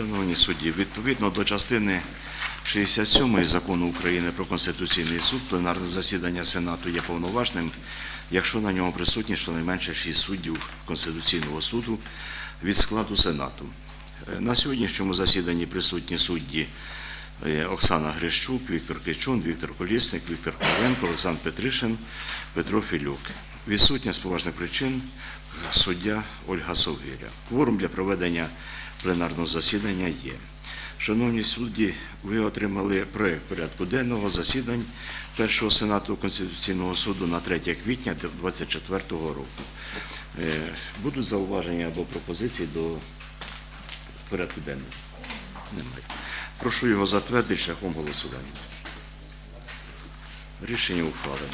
Шановні судді, відповідно до частини 67 закону України про Конституційний суд, пленарне засідання Сенату є повноважним, якщо на ньому присутні щонайменше 6 суддів Конституційного суду від складу Сенату. Е, На сьогоднішньому засіданні присутні судді е, Оксана Грищук, Віктор Кичун, Віктор Колісник, Віктор Ковенко, Олександр Петришин, Петро Філюк. Відсутня з поважних причин суддя Ольга Совгиря. Кворум для проведення пленарного засідання є. Шановні судді, ви отримали проект порядку денного засідань Першого Сенату Конституційного суду на 3 квітня 2024 року. Е, Будуть зауваження або пропозиції до порядку денного? Немає. Прошу його затвердити шляхом голосування. Рішення ухвалено.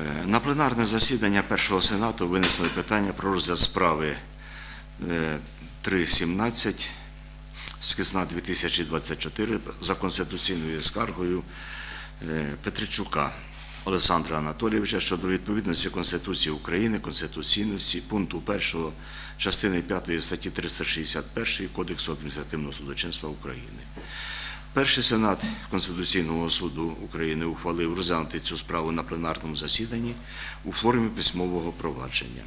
Е, На пленарне засідання Першого Сенату винесли питання про розгляд справи е, 3.17 скисна 2024 за конституційною скаргою е, Петричука Олександра Анатолійовича щодо відповідності Конституції України, конституційності пункту 1 частини 5 статті 361 Кодексу адміністративного судочинства України. Перший сенат Конституційного суду України ухвалив розглянути цю справу на пленарному засіданні у формі письмового провадження.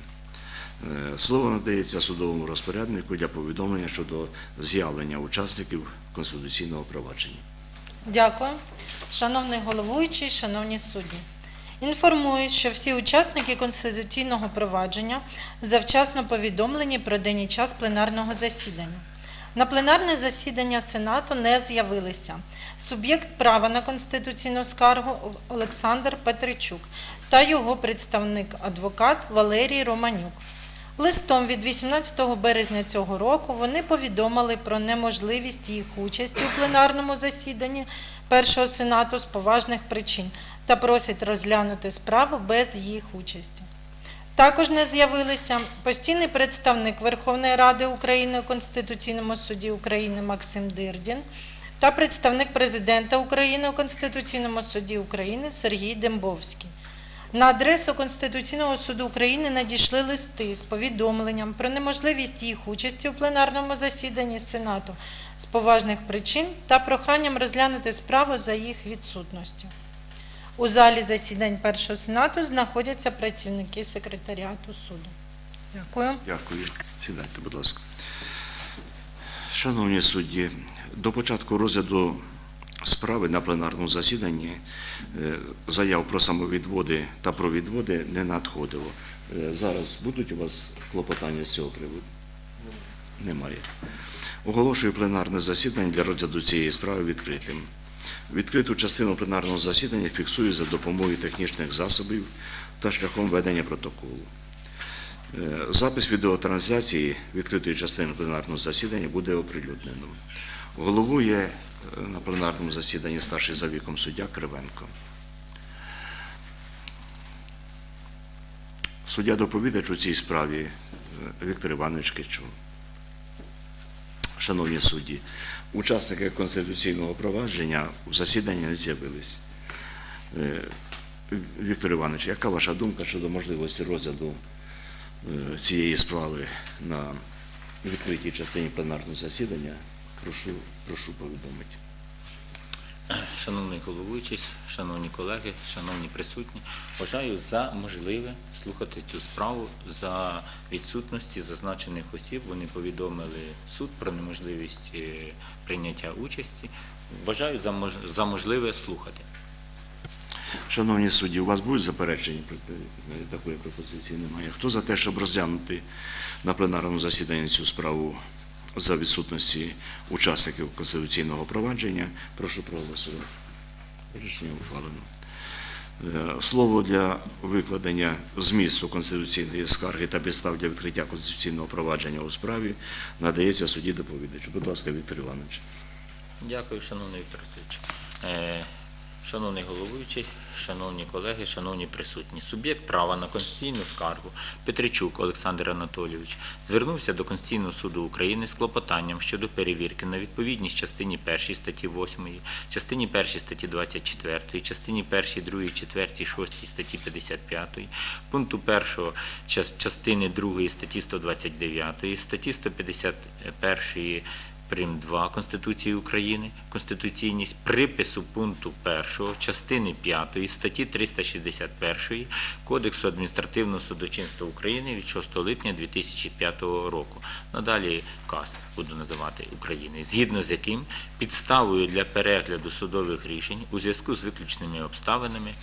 Е, Слово надається судовому розпоряднику для повідомлення щодо з'явлення учасників конституційного провадження. Дякую. Шановний головуючий, шановні судді. Інформую, що всі учасники конституційного провадження завчасно повідомлені про день і час пленарного засідання. На пленарне засідання Сенату не з'явилися суб'єкт права на конституційну скаргу Олександр Петричук та його представник-адвокат Валерій Романюк. Листом від 18 березня цього року вони повідомили про неможливість їх участі у пленарному засіданні Першого Сенату з поважних причин та просять розглянути справу без їх участі. Також не з'явилися постійний представник Верховної Ради України у Конституційному суді України Максим Дирдін та представник президента України у Конституційному суді України Сергій Дембовський. На адресу Конституційного суду України надійшли листи з повідомленням про неможливість їх участі у пленарному засіданні Сенату з поважних причин та проханням розглянути справу за їх відсутністю. У залі засідань Першого Сенату знаходяться працівники секретаріату суду. Дякую. Дякую. Сідайте, будь ласка. Шановні судді, до початку розгляду справи на пленарному засіданні е, заяв про самовідводи та про відводи не надходило. Е, Зараз будуть у вас клопотання з цього приводу? Немає. Оголошую пленарне засідання для розгляду цієї справи відкритим. Відкриту частину пленарного засідання фіксую за допомогою технічних засобів та шляхом ведення протоколу. Е, Запис відеотрансляції відкритої частини пленарного засідання буде оприлюднено. Головує на пленарному засіданні старший за віком суддя Кривенко. Суддя доповідач у цій справі е, Віктор Іванович Кичун. Шановні судді, учасники конституційного провадження у засіданні не з'явились. Е, Віктор Іванович, яка ваша думка щодо можливості розгляду е, цієї справи на відкритій частині пленарного засідання? Прошу, прошу повідомити. Шановний головуючий, шановні колеги, шановні присутні, вважаю за можливе слухати цю справу за відсутності зазначених осіб. Вони повідомили суд про неможливість е, прийняття участі. Вважаю за мож- за можливе слухати. Шановні судді, у вас будуть заперечення е, такої пропозиції? Немає. Хто за те, щоб розглянути на пленарному засіданні цю справу за відсутності учасників конституційного провадження? Прошу проголосувати. Рішення ухвалено. Е, Слово для викладення змісту конституційної скарги та підстав для відкриття конституційного провадження у справі надається судді доповідачу. Будь ласка, Віктор Іванович. Дякую, шановний Віктор Васильович. Шановний головуючий, шановні колеги, шановні присутні, суб'єкт права на конституційну скаргу Петричук Олександр Анатолійович звернувся до Конституційного суду України з клопотанням щодо перевірки на відповідність частині 1 статті 8, частині 1 статті 24, частині 1, 2, 4, 6 статті 55, пункту 1 частини 2 статті 129, статті 151 Прим 2 Конституції України, конституційність припису пункту 1 частини 5 статті 361 Кодексу адміністративного судочинства України від 6 липня 2005 року. Надалі КАС буду називати України, згідно з яким підставою для перегляду судових рішень у зв'язку з виключними обставинами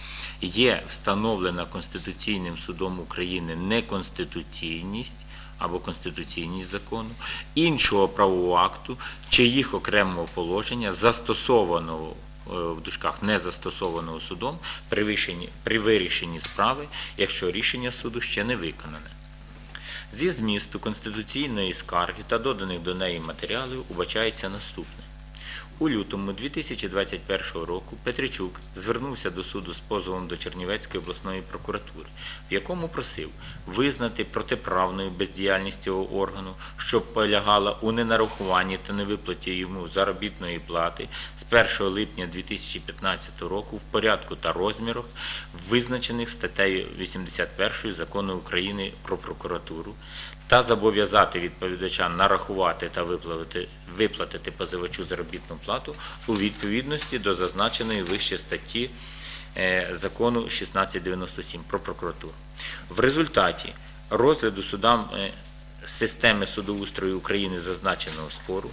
є встановлена Конституційним судом України неконституційність або конституційність закону, іншого правового акту чи їх окремого положення, застосованого е, в дужках не застосованого судом при вирішенні, справи, якщо рішення суду ще не виконане. Зі змісту конституційної скарги та доданих до неї матеріалів убачається наступне. У лютому 2021 року Петричук звернувся до суду з позовом до Чернівецької обласної прокуратури, в якому просив визнати протиправною бездіяльність цього органу, що полягала у ненарахуванні та невиплаті йому заробітної плати з 1 липня 2015 року в порядку та розмірах, визначених статтею 81 Закону України про прокуратуру, та зобов'язати відповідача нарахувати та виплатити, виплатити позивачу заробітну плату у відповідності до зазначеної вище статті е, закону 1697 про прокуратуру. В результаті розгляду судам е, системи судоустрою України зазначеного спору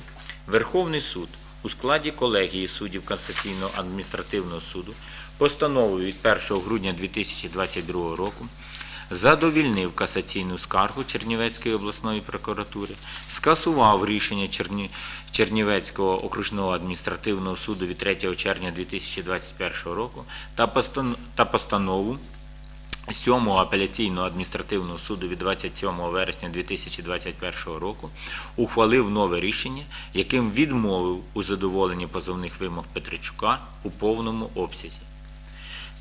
Верховний суд у складі колегії суддів Касаційного адміністративного суду постановою від 1 грудня 2022 року задовільнив касаційну скаргу Чернівецької обласної прокуратури, скасував рішення Черні... Чернівецького окружного адміністративного суду від 3 червня 2021 року та постанову 7 апеляційного адміністративного суду від 27 вересня 2021 року ухвалив нове рішення, яким відмовив у задоволенні позовних вимог Петричука у повному обсязі.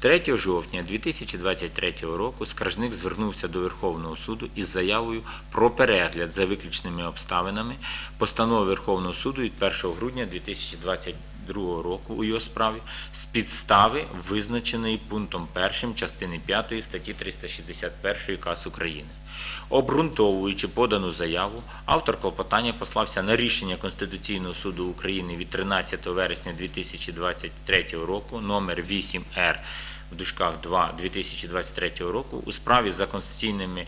3 жовтня 2023 року скаржник звернувся до Верховного суду із заявою про перегляд за виключними обставинами постанови Верховного суду від 1 грудня 2022 року у його справі з підстави, визначеної пунктом 1 частини 5 статті 361 КАС України. Обґрунтовуючи подану заяву, автор клопотання послався на рішення Конституційного суду України від 13 вересня 2023 року номер 8Р в дужках 2 2023 року у справі за конституційними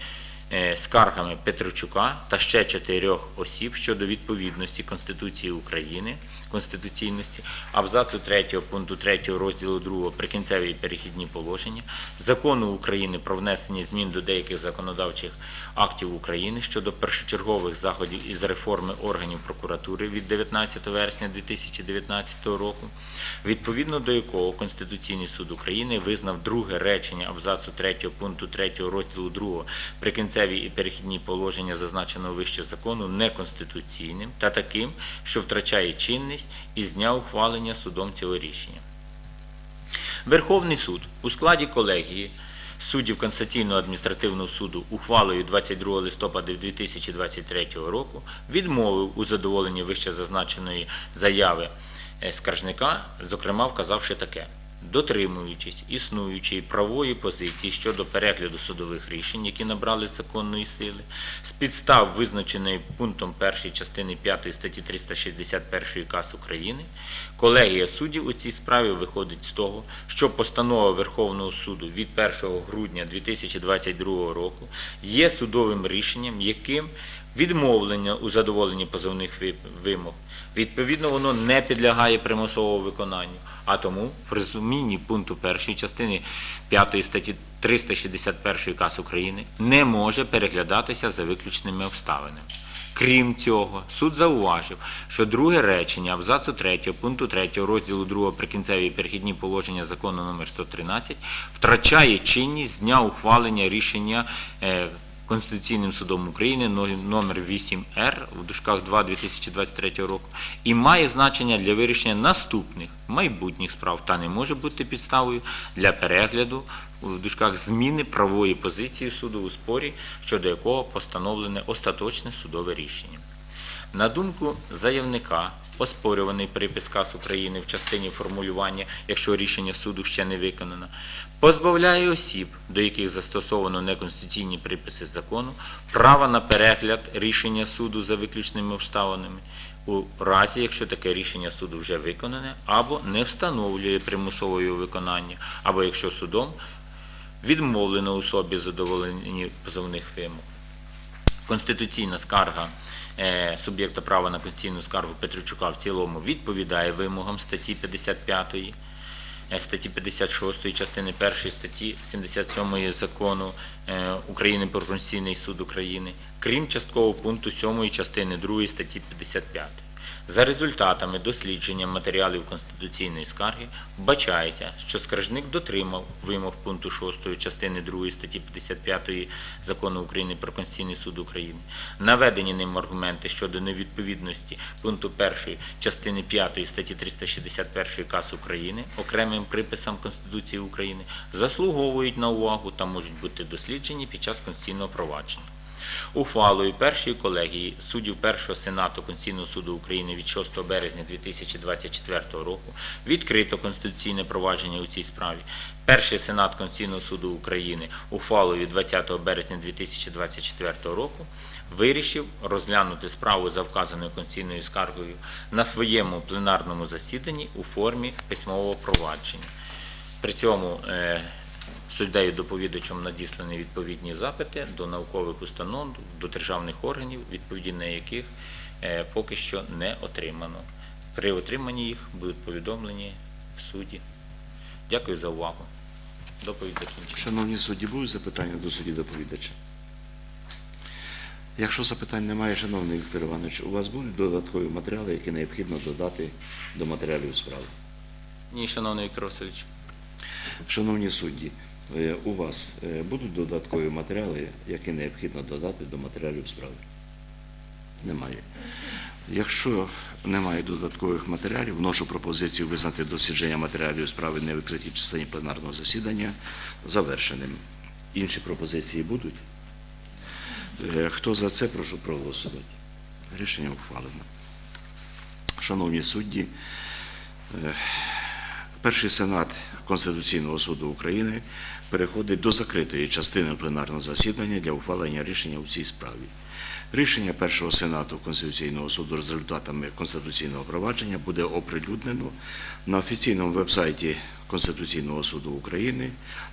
е, скаргами Петричука та ще чотирьох осіб щодо відповідності Конституції України, конституційності, абзацу 3 пункту 3 розділу 2 прикінцеві і перехідні положення, закону України про внесення змін до деяких законодавчих актів України щодо першочергових заходів із реформи органів прокуратури від 19 вересня 2019 року, відповідно до якого Конституційний суд України визнав друге речення абзацу 3 пункту 3 розділу 2 прикінцеві і перехідні положення зазначеного вище закону неконституційним та таким, що втрачає чинність із дня ухвалення судом цього рішення. Верховний суд у складі колегії суддів Конституційного адміністративного суду ухвалою 22 листопада 2023 року відмовив у задоволенні вище зазначеної заяви е, скаржника, зокрема вказавши таке. Дотримуючись існуючої правової позиції щодо перегляду судових рішень, які набрали законної сили, з підстав, визначеної пунктом 1 частини 5 статті 361 КАС України, колегія суддів у цій справі виходить з того, що постанова Верховного суду від 1 грудня 2022 року є судовим рішенням, яким відмовлення у задоволенні позовних вимог. Відповідно, воно не підлягає примусовому виконанню, а тому в розумінні пункту 1 частини 5 статті 361 КАС України не може переглядатися за виключними обставинами. Крім цього, суд зауважив, що друге речення абзацу 3 пункту 3 розділу 2 прикінцеві перехідні положення закону номер 113 втрачає чинність з дня ухвалення рішення е, Конституційним судом України но- номер 8Р в дужках 2 2023 року і має значення для вирішення наступних майбутніх справ та не може бути підставою для перегляду в дужках зміни правової позиції суду у спорі, щодо якого постановлене остаточне судове рішення. На думку заявника, оспорюваний припис КАС України в частині формулювання, якщо рішення суду ще не виконано, позбавляє осіб, до яких застосовано неконституційні приписи закону, права на перегляд рішення суду за виключними обставинами, у разі, якщо таке рішення суду вже виконане, або не встановлює примусового виконання, або якщо судом відмовлено особі задоволені позовних вимог. Конституційна скарга е, суб'єкта права на конституційну скаргу Петричука в цілому відповідає вимогам статті 55, е, статті 56 частини 1 статті 77 закону е, України про Конституційний суд України, крім часткового пункту 7 частини 2 статті 55. За результатами дослідження матеріалів конституційної скарги вбачається, що скаржник дотримав вимог пункту 6 частини 2 статті 55 закону України про Конституційний суд України. Наведені ним аргументи щодо невідповідності пункту 1 частини 5 статті 361 КАС України окремим приписам Конституції України заслуговують на увагу та можуть бути досліджені під час конституційного провадження. Ухвалою першої колегії суддів Першого Сенату Конституційного суду України від 6 березня 2024 року відкрито конституційне провадження у цій справі. Перший Сенат Конституційного суду України ухвалою від 20 березня 2024 року вирішив розглянути справу за вказаною конституційною скаргою на своєму пленарному засіданні у формі письмового провадження. При цьому е, суддею доповідачем надіслані відповідні запити до наукових установ, до державних органів, відповіді на яких е, поки що не отримано. При отриманні їх будуть повідомлені в суді. Дякую за увагу. Доповідь закінчена. Шановні судді, будуть запитання до судді доповідача? Якщо запитань немає, шановний Віктор Іванович, у вас будуть додаткові матеріали, які необхідно додати до матеріалів справи? Ні, шановний Віктор Васильович. Шановні судді, у вас е, будуть додаткові матеріали, які необхідно додати до матеріалів справи? Немає. Якщо немає додаткових матеріалів, вношу пропозицію визнати дослідження матеріалів справи не викриті в частині пленарного засідання завершеним. Інші пропозиції будуть? Е, Хто за це, прошу проголосувати. Рішення ухвалено. Шановні судді, е, Перший сенат Конституційного суду України переходить до закритої частини пленарного засідання для ухвалення рішення у цій справі. Рішення першого сенату Конституційного суду результатами конституційного провадження буде оприлюднено на офіційному вебсайті Конституційного суду України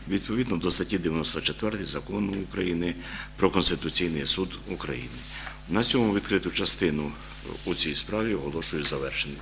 відповідно до статті 94 закону України про Конституційний суд України. На цьому відкриту частину у цій справі оголошую завершеною.